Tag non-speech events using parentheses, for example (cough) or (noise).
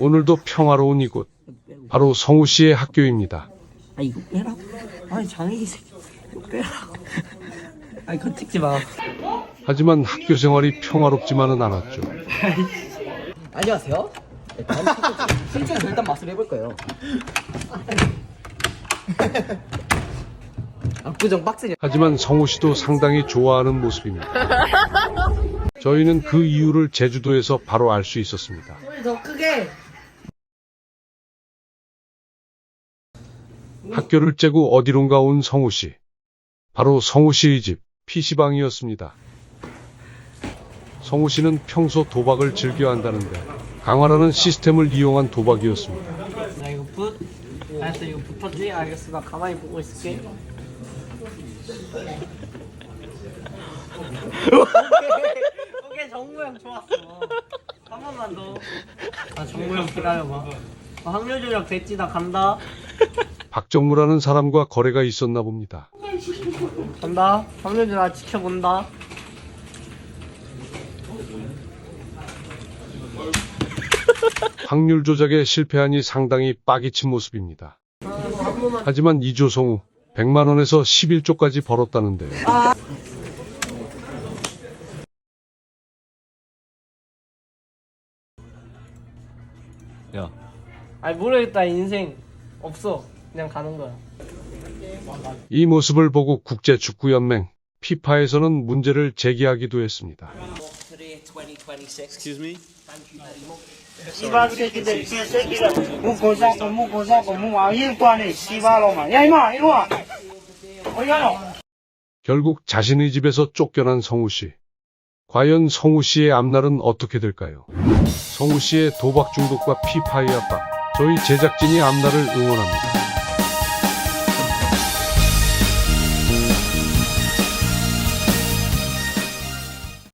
오늘도 평화로운 이곳. 바로 성우 씨의 학교입니다. 아 이거 빼라고? 아니 장애기 새끼 빼라고 (laughs) 아니 그거 찍지 마 하지만 학교 생활이 평화롭지만은 않았죠. 안녕하세요 네, 다음 실제로 일단 맛을 해볼 거예요 (laughs) 압구정 빡세게 하지만 성우 씨도 상당히 좋아하는 모습입니다. 저희는 그 이유를 제주도에서 바로 알 수 있었습니다. 더 크게 학교를 째고 어디론가 온 성우 씨. 바로 성우 씨의 집 PC방이었습니다. 성우 씨는 평소 도박을 즐겨 한다는데 강화라는 시스템을 이용한 도박이었습니다. 나 이거 붓 알았어 이거 붙었지? 알겠어. 나 가만히 보고 있을게. (laughs) 오케이 정우 형 좋았어. 한 번만 더아 정우 형 기다려봐. 아, 확률 조작 됐지? 나 간다 (laughs) 박정무라는 사람과 거래가 있었나 봅니다. 간다 확률 조작 지켜본다 (laughs) 확률 조작에 실패하니 상당히 빠기친 모습입니다. 하지만 이조성우 100만 원에서 11조까지 벌었다는데요. 야, 아니 모르겠다 인생 없어 그냥 가는 거야 이 모습을 보고 국제축구연맹 피파에서는 문제를 제기하기도 했습니다. 결국 자신의 집에서 쫓겨난 성우 씨. 과연 성우 씨의 앞날은 어떻게 될까요? 성우 씨의 도박 중독과 피파의 압박. 저희 제작진이 앞날을 응원합니다.